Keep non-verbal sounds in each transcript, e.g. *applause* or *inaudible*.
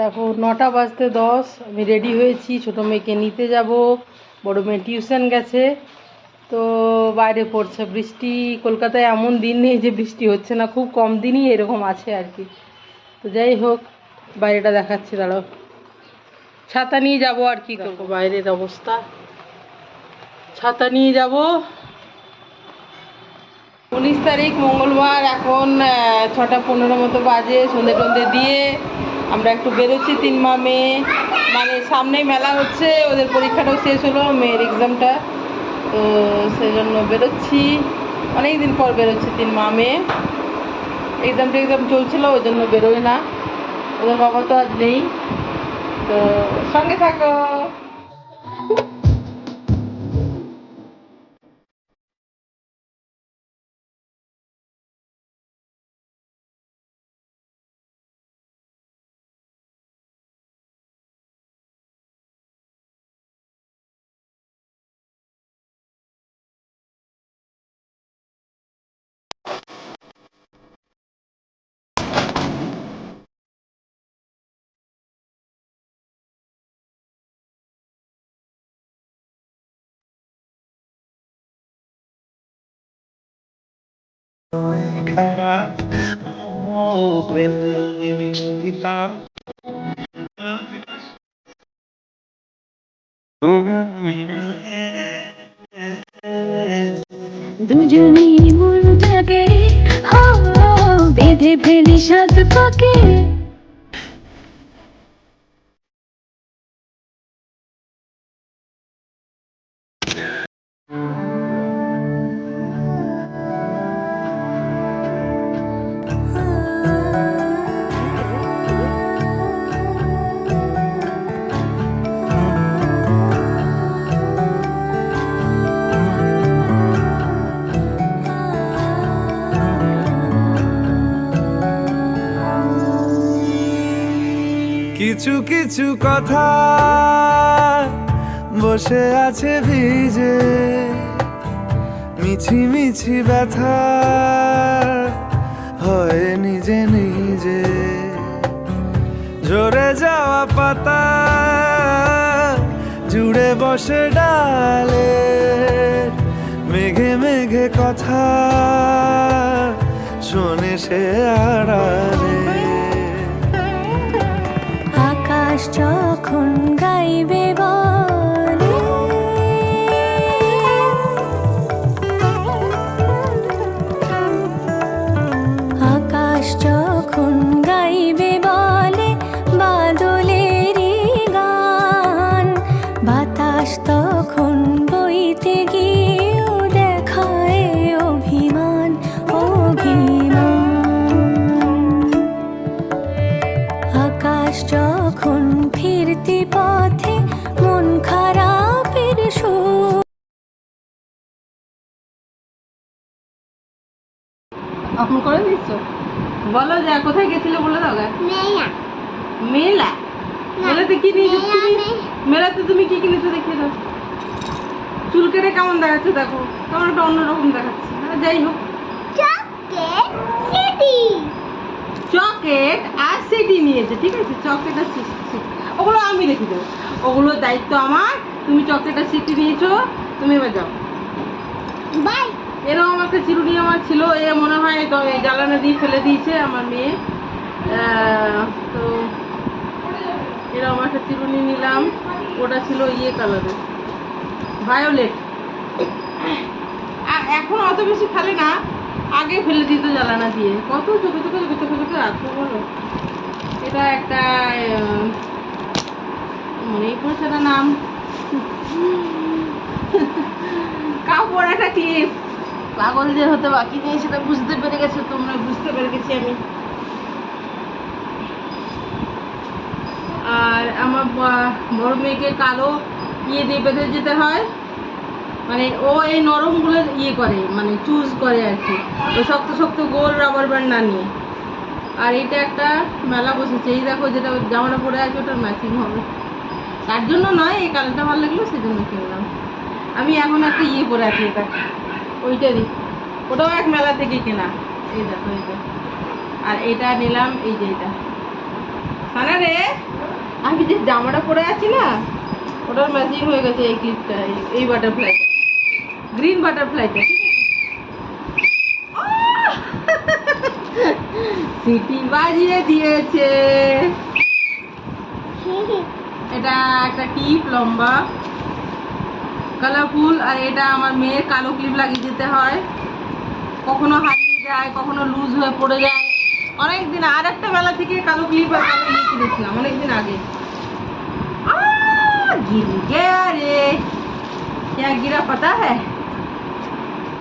দেখো নটা বাজতে দশ আমি রেডি হয়েছি ছোটো মেয়েকে নিতে যাব বড় মেয়ে টিউশন গেছে। তো বাইরে পড়ছে বৃষ্টি কলকাতায় এমন দিন নেই যে বৃষ্টি হচ্ছে না খুব কম দিনই এরকম আছে আর কি। তো যাই হোক বাইরেটা দেখাচ্ছি দাঁড়াও। ছাতা নিয়ে যাব আর কি করব। বাইরের অবস্থা। ছাতা নিয়ে যাব। উনিশ তারিখ মঙ্গলবার এখন ছটা পনেরো মতো বাজে সন্ধে টন্ধে দিয়ে আমরা একটু বেরোচ্ছি তিন মা মেয়ে। মানে সামনেই মেলা হচ্ছে, ওদের পরীক্ষাটাও শেষ হলো, মেয়ের এক্সামটা তো সেই জন্য বেরোচ্ছি। অনেক দিন পর বেরোচ্ছি তিন মা মেয়ে। এক্সাম টেক্সাম চলছিল, ওই জন্য বেরোয় না। ওদের বাবা তো আজ নেই। তো সঙ্গে থাকো। দুজনেই মনটাকে বেঁধে ফেলি সাত পাকে। কিছু কিছু কথা বসে আছে ভিজে। মিছি মিছি ব্যথা হয় নিজে নিজে। ঝরে যাওয়া পাতা জুড়ে বসে ডালে। মেঘে মেঘে কথা শোনে সে আড়ালে। বাতাস তখন বইতে গিয়েও দেখায় অভিমান অভিমান। আকাশ যখন ফিরতি পথে মন খারাপের সুর করে দিচ্ছ বলো যে কোথায় গেছিলে বলে দাও গা। মেলা? মেলাতে কি তুমি? মেলাতে তুমি কি কিনেছো দেখিয়ে দাও। চুল কেটে কেমন দেখাচ্ছে দেখো। কেমন একটা অন্যরকম দেখাচ্ছে। হ্যাঁ, যাই হোক। চকেট আর সিটি নিয়েছে ঠিক আছে? চকেট আর সিটি। ওগুলো আমি রেখে দেবো। ওগুলোর দায়িত্ব আমার। তুমি চকেট আর সিটি নিয়েছো। তুমি এবার যাও। বাই। এরকম একটা চিরুনি আমার ছিল। এ মনে হয় জ্বালানা দিয়ে ফেলে দিয়েছে আমার মেয়ে। তো এরকম একটা চিরুনি নিলাম। ওটা ছিল ইয়ে কালারের ভায়োলেট এখন অত বেশি ফেলে না। আগে ফেলে দিত জ্বালানা দিয়ে। কত চোখে চোখে চোখে চোখে চোখে রাখব বলো। এটা একটা মনেই পড়ছে না নাম। কাপড় একটা ক্লিপ পাগল যে হতে বাকি নেই, সেটা বুঝতে পেরে গেছে তোমরা, বুঝতে পেরে গেছি আমি আর আমার ব- বড় মেয়েকে কালো ইয়ে দিয়ে বেঁধে যেতে হয়। মানে ও এই নরমগুলো ইয়ে করে মানে চুজ করে আর কি। ও শক্ত শক্ত গোল রাবার ব্যান্ড না নিয়ে। আর এটা একটা মেলা বসেছে। এই দেখো যেটা জামাটা পরে আছে, ওটার ম্যাচিং হবে। তার জন্য নয়, এই কালারটা ভালো লাগল, সেজন্য কিনলাম। আমি এখন একটা ইয়ে পরে আছি, এটা। ওইটারই। ওটাও এক মেলা থেকে কেনা। এই দেখো এইটা আর এটা নিলাম, এই যে এটা। সানা রে! আমি যে জামাটা পরে আছি না, ওটার ম্যাচিং হয়ে গেছে এই ক্লিপটা এই- বাটারফ্লাইটা গ্রিন বাটারফ্লাইটা সিটি বাজিয়ে দিয়েছে। এটা একটা টিপ লম্বা। কালারফুল আর এটা আমার মেয়ের কালো ক্লিপ লাগিয়ে দিতে হয়। কখনো হারিয়ে যায়, কখনো লুজ হয়ে পড়ে যায়। অনেক দিন আর একটা বেলা থেকে কালো ক্লিপ আর কালো ক্লিপ কিনেছিলাম অনেক দিন আগে आह, गिर गया रे क्या गिरा पता है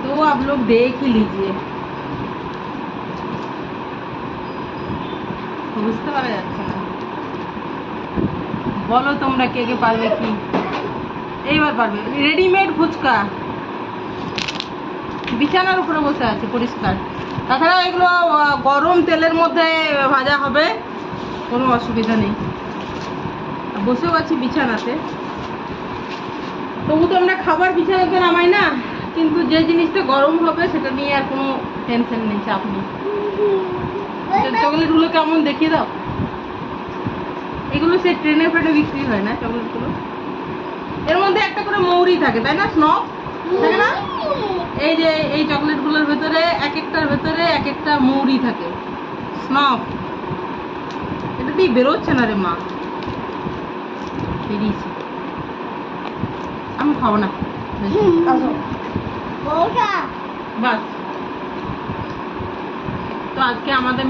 तो आप लोग देख ही लीजिए বুঝতে পারা যাচ্ছে না বলো তোমরা কে কে পারবে কি এইবার পারবে রেডিমেড ফুচকা বিছানার উপরে বসে আছে পরিষ্কার তাছাড়া এগুলো গরম তেলের মধ্যে ভাজা হবে। কোনো অসুবিধা নেই। বসেও আছি বিছানাতে। তবু তো আমরা খাবার বিছানাতে নামাই না, কিন্তু যে জিনিসটা গরম হবে সেটা নিয়ে আর কোনো টেনশন নেই, চাপ নেই। চকলেটগুলো কেমন দেখিয়ে দাও। এগুলো সেই ট্রেনে ফেটে বিক্রি হয় না, চকলেটগুলো। এর মধ্যে একটা করে মৌরি থাকে, তাই না স্নপ থাকে না? এই যে এই চকলেটগুলোর ভেতরে এক একটার ভেতরে এক একটা মৌরি থাকে। এটা দিয়ে বেরোচ্ছে না রে মা। বেরিয়েছে। আমি খাব না। বাস। তো আজকে আমাদের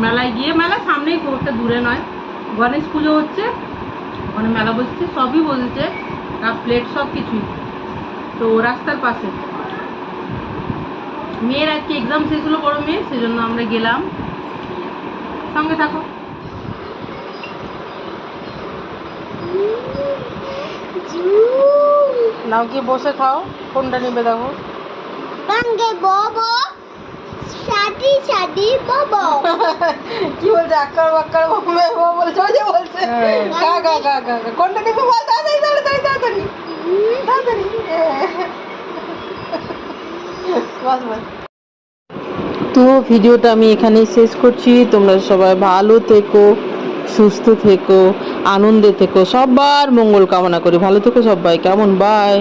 মেলায় গিয়ে মেলা সামনেই খুব একটা দূরে নয়। গণেশ পুজো হচ্ছে ওখানে মেলা বসছে সবই বসেছে কাপ প্লেট সব কিছুই তো রাস্তার পাশে। মেয়ের আজকে এক্সাম শেষ হলো বড় মেয়ে? সেজন্য আমরা গেলাম। সঙ্গে থাকো। নাও কি বসে খাও। কোনটা নেবে দেখো. *laughs* কি বলছে? আক্কার বাক্কার বোম্বে বলছে ওই যে বলছে। গা গা গা গা গা। কোনটা নেবে বল তো ভিডিওটা আমি এখানেই শেষ করছি। তোমরা সবাই ভালো থেকো, সুস্থ থেকো, আনন্দে থেকো, সবার মঙ্গল কামনা করি। ভালো থেকো সবাই, কেমন? বাই